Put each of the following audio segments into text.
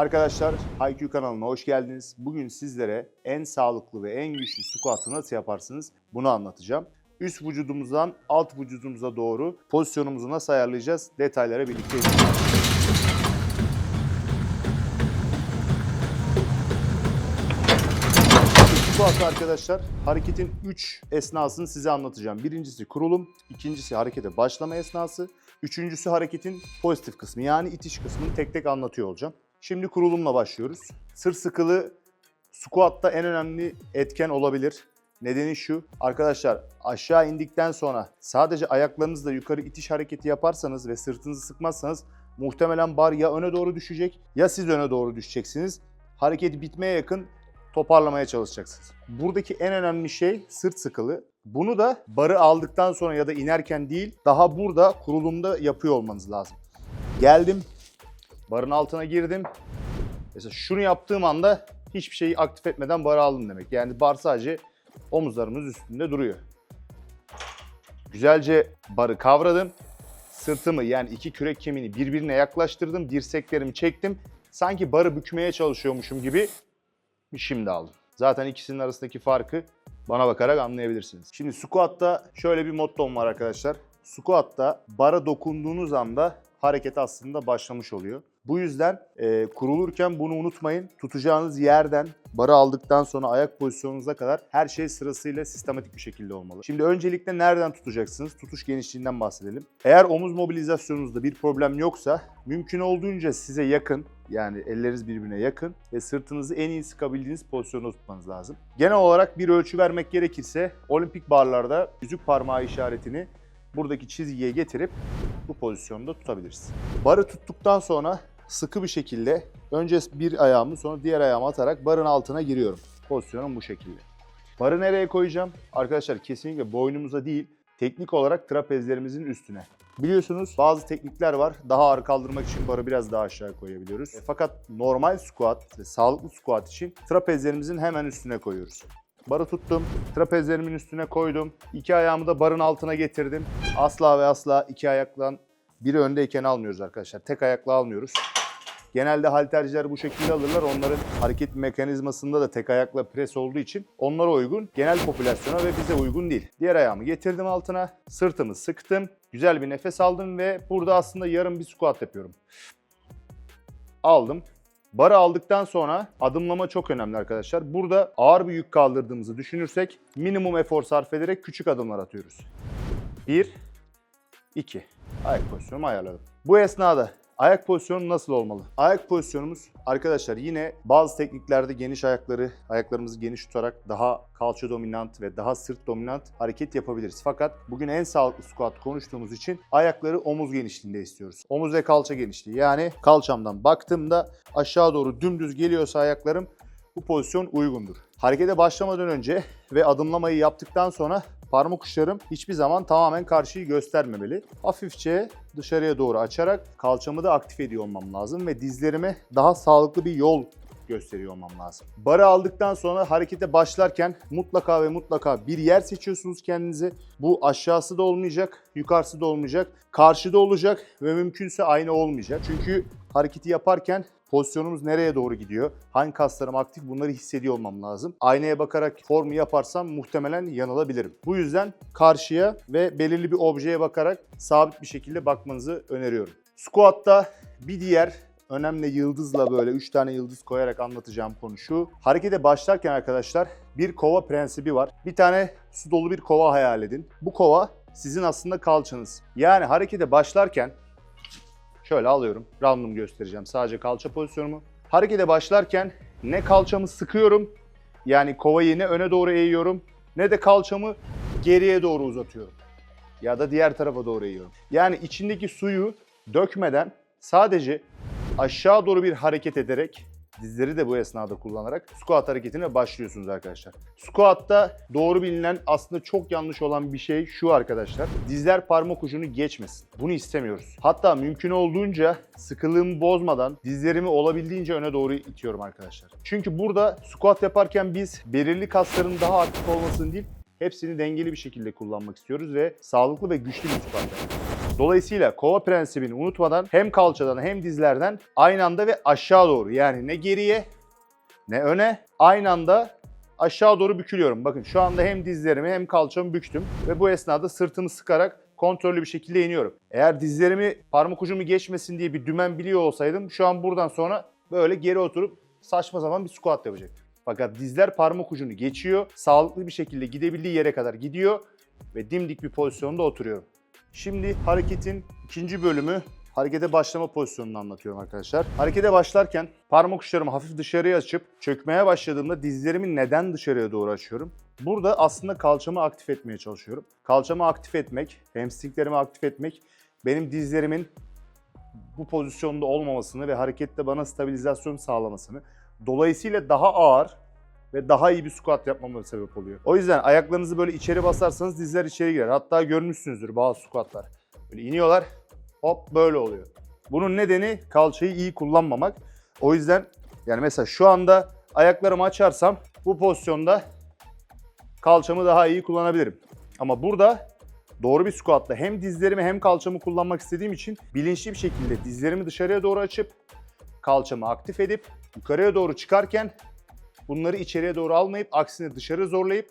Arkadaşlar HiQ kanalına hoş geldiniz. Bugün sizlere en sağlıklı ve en güçlü squat'ı nasıl yaparsınız bunu anlatacağım. Üst vücudumuzdan alt vücudumuza doğru pozisyonumuzu nasıl ayarlayacağız detaylara birlikte ineceğiz. Squat arkadaşlar hareketin 3 esnasını size anlatacağım. Birincisi kurulum, ikincisi harekete başlama esnası, üçüncüsü hareketin pozitif kısmı yani itiş kısmını tek tek anlatıyor olacağım. Şimdi kurulumla başlıyoruz. Sırt sıkılı squat'ta en önemli etken olabilir. Nedeni şu, arkadaşlar aşağı indikten sonra sadece ayaklarınızla yukarı itiş hareketi yaparsanız ve sırtınızı sıkmazsanız muhtemelen bar ya öne doğru düşecek ya siz öne doğru düşeceksiniz. Hareket bitmeye yakın toparlamaya çalışacaksınız. Buradaki en önemli şey sırt sıkılı. Bunu da barı aldıktan sonra ya da inerken değil, daha burada kurulumda yapıyor olmanız lazım. Geldim, barın altına girdim. Mesela şunu yaptığım anda hiçbir şeyi aktif etmeden barı aldım demek. Yani bar sadece omuzlarımız üstünde duruyor. Güzelce barı kavradım. Sırtımı yani iki kürek kemiğini birbirine yaklaştırdım. Dirseklerimi çektim. Sanki barı bükmeye çalışıyormuşum gibi şimdi aldım. Zaten ikisinin arasındaki farkı bana bakarak anlayabilirsiniz. Şimdi squat'ta şöyle bir mottom var arkadaşlar. Squat'ta bara dokunduğunuz anda hareket aslında başlamış oluyor. Bu yüzden e, kurulurken bunu unutmayın. Tutacağınız yerden barı aldıktan sonra ayak pozisyonunuza kadar her şey sırasıyla sistematik bir şekilde olmalı. Şimdi öncelikle nereden tutacaksınız? Tutuş genişliğinden bahsedelim. Eğer omuz mobilizasyonunuzda bir problem yoksa mümkün olduğunca size yakın yani elleriniz birbirine yakın ve sırtınızı en iyi sıkabildiğiniz pozisyonda tutmanız lazım. Genel olarak bir ölçü vermek gerekirse olimpik barlarda yüzük parmağı işaretini buradaki çizgiye getirip bu pozisyonda tutabiliriz. Barı tuttuktan sonra sıkı bir şekilde önce bir ayağımı sonra diğer ayağımı atarak barın altına giriyorum. Pozisyonum bu şekilde. Barı nereye koyacağım? Arkadaşlar kesinlikle boynumuza değil, teknik olarak trapezlerimizin üstüne. Biliyorsunuz bazı teknikler var. Daha ağır kaldırmak için barı biraz daha aşağı koyabiliyoruz. E, fakat normal squat ve sağlıklı squat için trapezlerimizin hemen üstüne koyuyoruz. Barı tuttum, trapezlerimin üstüne koydum. İki ayağımı da barın altına getirdim. Asla ve asla iki ayakla biri öndeyken almıyoruz arkadaşlar. Tek ayakla almıyoruz. Genelde halterciler bu şekilde alırlar. Onların hareket mekanizmasında da tek ayakla pres olduğu için onlara uygun. Genel popülasyona ve bize uygun değil. Diğer ayağımı getirdim altına. Sırtımı sıktım. Güzel bir nefes aldım ve burada aslında yarım bir squat yapıyorum. Aldım. Barı aldıktan sonra adımlama çok önemli arkadaşlar. Burada ağır bir yük kaldırdığımızı düşünürsek minimum efor sarf ederek küçük adımlar atıyoruz. 1, 2. Ayak pozisyonumu ayarladım. Bu esnada ayak pozisyonu nasıl olmalı? Ayak pozisyonumuz arkadaşlar yine bazı tekniklerde geniş ayakları, ayaklarımızı geniş tutarak daha kalça dominant ve daha sırt dominant hareket yapabiliriz. Fakat bugün en sağlıklı squat konuştuğumuz için ayakları omuz genişliğinde istiyoruz. Omuz ve kalça genişliği yani kalçamdan baktığımda aşağı doğru dümdüz geliyorsa ayaklarım bu pozisyon uygundur. Harekete başlamadan önce ve adımlamayı yaptıktan sonra parmak uçlarım hiçbir zaman tamamen karşıyı göstermemeli. Hafifçe dışarıya doğru açarak kalçamı da aktif ediyor olmam lazım ve dizlerime daha sağlıklı bir yol gösteriyor olmam lazım. Barı aldıktan sonra harekete başlarken mutlaka ve mutlaka bir yer seçiyorsunuz kendinize. Bu aşağısı da olmayacak, yukarısı da olmayacak, karşıda olacak ve mümkünse aynı olmayacak. Çünkü hareketi yaparken Pozisyonumuz nereye doğru gidiyor? Hangi kaslarım aktif? Bunları hissediyor olmam lazım. Aynaya bakarak formu yaparsam muhtemelen yanılabilirim. Bu yüzden karşıya ve belirli bir objeye bakarak sabit bir şekilde bakmanızı öneriyorum. Squat'ta bir diğer önemli yıldızla böyle 3 tane yıldız koyarak anlatacağım konu şu. Harekete başlarken arkadaşlar bir kova prensibi var. Bir tane su dolu bir kova hayal edin. Bu kova sizin aslında kalçanız. Yani harekete başlarken Şöyle alıyorum. Random göstereceğim. Sadece kalça pozisyonumu. Harekete başlarken ne kalçamı sıkıyorum. Yani kovayı ne öne doğru eğiyorum. Ne de kalçamı geriye doğru uzatıyorum. Ya da diğer tarafa doğru eğiyorum. Yani içindeki suyu dökmeden sadece aşağı doğru bir hareket ederek dizleri de bu esnada kullanarak squat hareketine başlıyorsunuz arkadaşlar. Squat'ta doğru bilinen aslında çok yanlış olan bir şey şu arkadaşlar. Dizler parmak ucunu geçmesin. Bunu istemiyoruz. Hatta mümkün olduğunca sıkılığımı bozmadan dizlerimi olabildiğince öne doğru itiyorum arkadaşlar. Çünkü burada squat yaparken biz belirli kasların daha aktif olmasını değil, hepsini dengeli bir şekilde kullanmak istiyoruz ve sağlıklı ve güçlü bir squat yapıyoruz. Dolayısıyla kova prensibini unutmadan hem kalçadan hem dizlerden aynı anda ve aşağı doğru yani ne geriye ne öne aynı anda aşağı doğru bükülüyorum. Bakın şu anda hem dizlerimi hem kalçamı büktüm ve bu esnada sırtımı sıkarak kontrollü bir şekilde iniyorum. Eğer dizlerimi parmak ucumu geçmesin diye bir dümen biliyor olsaydım şu an buradan sonra böyle geri oturup saçma zaman bir squat yapacaktım. Fakat dizler parmak ucunu geçiyor. Sağlıklı bir şekilde gidebildiği yere kadar gidiyor ve dimdik bir pozisyonda oturuyorum. Şimdi hareketin ikinci bölümü harekete başlama pozisyonunu anlatıyorum arkadaşlar. Harekete başlarken parmak uçlarımı hafif dışarıya açıp çökmeye başladığımda dizlerimi neden dışarıya doğru açıyorum? Burada aslında kalçamı aktif etmeye çalışıyorum. Kalçamı aktif etmek, hamstringlerimi aktif etmek benim dizlerimin bu pozisyonda olmamasını ve harekette bana stabilizasyon sağlamasını, dolayısıyla daha ağır ve daha iyi bir squat yapmama sebep oluyor. O yüzden ayaklarınızı böyle içeri basarsanız dizler içeri girer. Hatta görmüşsünüzdür bazı squatlar. Böyle iniyorlar, hop böyle oluyor. Bunun nedeni kalçayı iyi kullanmamak. O yüzden yani mesela şu anda ayaklarımı açarsam bu pozisyonda kalçamı daha iyi kullanabilirim. Ama burada doğru bir squatla hem dizlerimi hem kalçamı kullanmak istediğim için bilinçli bir şekilde dizlerimi dışarıya doğru açıp kalçamı aktif edip yukarıya doğru çıkarken bunları içeriye doğru almayıp aksine dışarı zorlayıp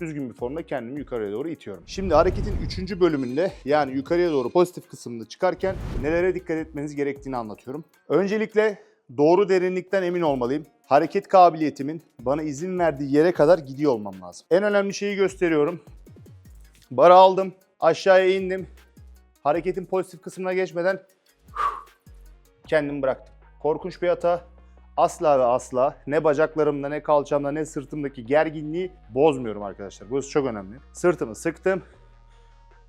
düzgün bir formda kendimi yukarıya doğru itiyorum. Şimdi hareketin 3. bölümünde yani yukarıya doğru pozitif kısmında çıkarken nelere dikkat etmeniz gerektiğini anlatıyorum. Öncelikle doğru derinlikten emin olmalıyım. Hareket kabiliyetimin bana izin verdiği yere kadar gidiyor olmam lazım. En önemli şeyi gösteriyorum. Bara aldım, aşağıya indim. Hareketin pozitif kısmına geçmeden kendimi bıraktım. Korkunç bir hata. Asla ve asla ne bacaklarımda ne kalçamda ne sırtımdaki gerginliği bozmuyorum arkadaşlar. Burası çok önemli. Sırtımı sıktım.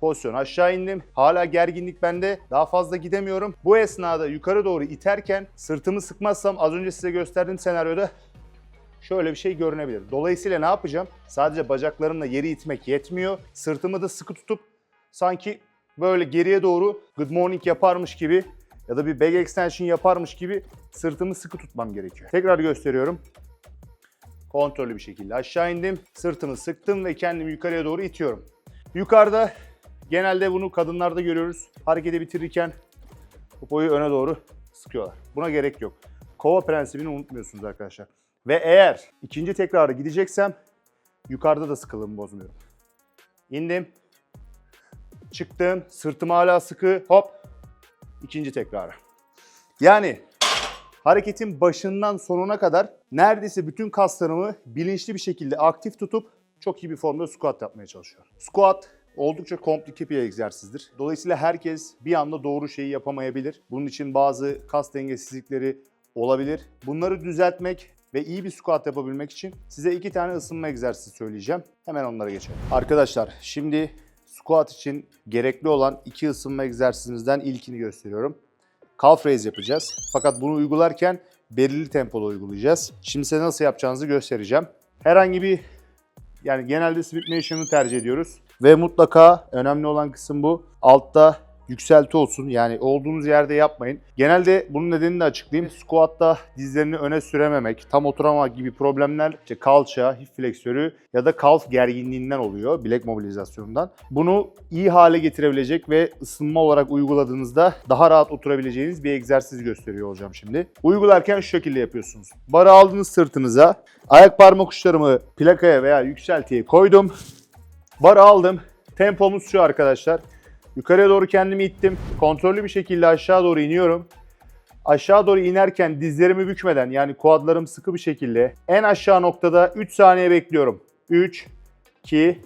Pozisyon aşağı indim. Hala gerginlik bende. Daha fazla gidemiyorum. Bu esnada yukarı doğru iterken sırtımı sıkmazsam az önce size gösterdiğim senaryoda şöyle bir şey görünebilir. Dolayısıyla ne yapacağım? Sadece bacaklarımla yeri itmek yetmiyor. Sırtımı da sıkı tutup sanki böyle geriye doğru good morning yaparmış gibi ya da bir back extension yaparmış gibi sırtımı sıkı tutmam gerekiyor. Tekrar gösteriyorum. Kontrollü bir şekilde aşağı indim. Sırtımı sıktım ve kendimi yukarıya doğru itiyorum. Yukarıda genelde bunu kadınlarda görüyoruz. Hareketi bitirirken popoyu öne doğru sıkıyorlar. Buna gerek yok. Kova prensibini unutmuyorsunuz arkadaşlar. Ve eğer ikinci tekrarı gideceksem yukarıda da sıkılığımı bozmuyorum. İndim. Çıktım. Sırtım hala sıkı. Hop. İkinci tekrarı. Yani hareketin başından sonuna kadar neredeyse bütün kaslarımı bilinçli bir şekilde aktif tutup çok iyi bir formda squat yapmaya çalışıyorum. Squat oldukça komplike bir egzersizdir. Dolayısıyla herkes bir anda doğru şeyi yapamayabilir. Bunun için bazı kas dengesizlikleri olabilir. Bunları düzeltmek ve iyi bir squat yapabilmek için size iki tane ısınma egzersizi söyleyeceğim. Hemen onlara geçelim. Arkadaşlar şimdi squat için gerekli olan iki ısınma egzersizimizden ilkini gösteriyorum. Calf raise yapacağız. Fakat bunu uygularken belirli tempoda uygulayacağız. Şimdi size nasıl yapacağınızı göstereceğim. Herhangi bir yani genelde split nation'ı tercih ediyoruz. Ve mutlaka önemli olan kısım bu. Altta yükselti olsun. Yani olduğunuz yerde yapmayın. Genelde bunun nedenini de açıklayayım. Squat'ta dizlerini öne sürememek, tam oturamamak gibi problemler işte kalça, hip fleksörü ya da kalf gerginliğinden oluyor. Bilek mobilizasyonundan. Bunu iyi hale getirebilecek ve ısınma olarak uyguladığınızda daha rahat oturabileceğiniz bir egzersiz gösteriyor olacağım şimdi. Uygularken şu şekilde yapıyorsunuz. Barı aldınız sırtınıza. Ayak parmak uçlarımı plakaya veya yükseltiye koydum. Barı aldım. Tempomuz şu arkadaşlar. Yukarıya doğru kendimi ittim. Kontrollü bir şekilde aşağı doğru iniyorum. Aşağı doğru inerken dizlerimi bükmeden yani kuadlarım sıkı bir şekilde en aşağı noktada 3 saniye bekliyorum. 3, 2,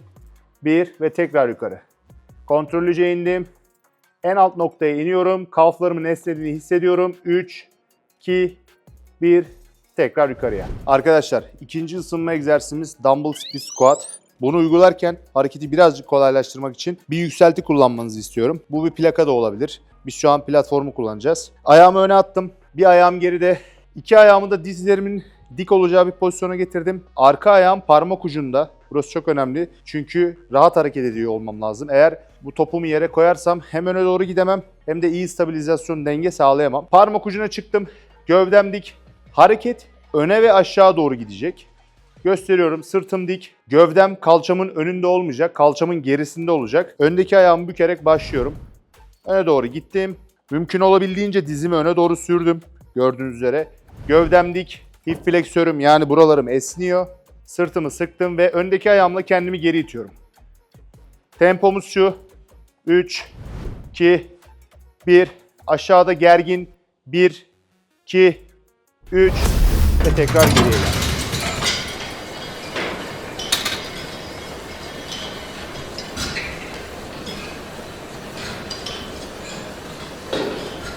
1 ve tekrar yukarı. Kontrollüce indim. En alt noktaya iniyorum. Kalflarımın esnediğini hissediyorum. 3, 2, 1 tekrar yukarıya. Arkadaşlar ikinci ısınma egzersizimiz dumbbell split squat. Bunu uygularken hareketi birazcık kolaylaştırmak için bir yükselti kullanmanızı istiyorum. Bu bir plaka da olabilir. Biz şu an platformu kullanacağız. Ayağımı öne attım. Bir ayağım geride. İki ayağımı da dizlerimin dik olacağı bir pozisyona getirdim. Arka ayağım parmak ucunda. Burası çok önemli. Çünkü rahat hareket ediyor olmam lazım. Eğer bu topumu yere koyarsam hem öne doğru gidemem hem de iyi stabilizasyon denge sağlayamam. Parmak ucuna çıktım. Gövdem dik. Hareket öne ve aşağı doğru gidecek. Gösteriyorum. Sırtım dik. Gövdem kalçamın önünde olmayacak. Kalçamın gerisinde olacak. Öndeki ayağımı bükerek başlıyorum. Öne doğru gittim. Mümkün olabildiğince dizimi öne doğru sürdüm. Gördüğünüz üzere. Gövdem dik. Hip fleksörüm yani buralarım esniyor. Sırtımı sıktım ve öndeki ayağımla kendimi geri itiyorum. Tempomuz şu. 3, 2, 1. Aşağıda gergin. 1, 2, 3 ve tekrar geriye gel.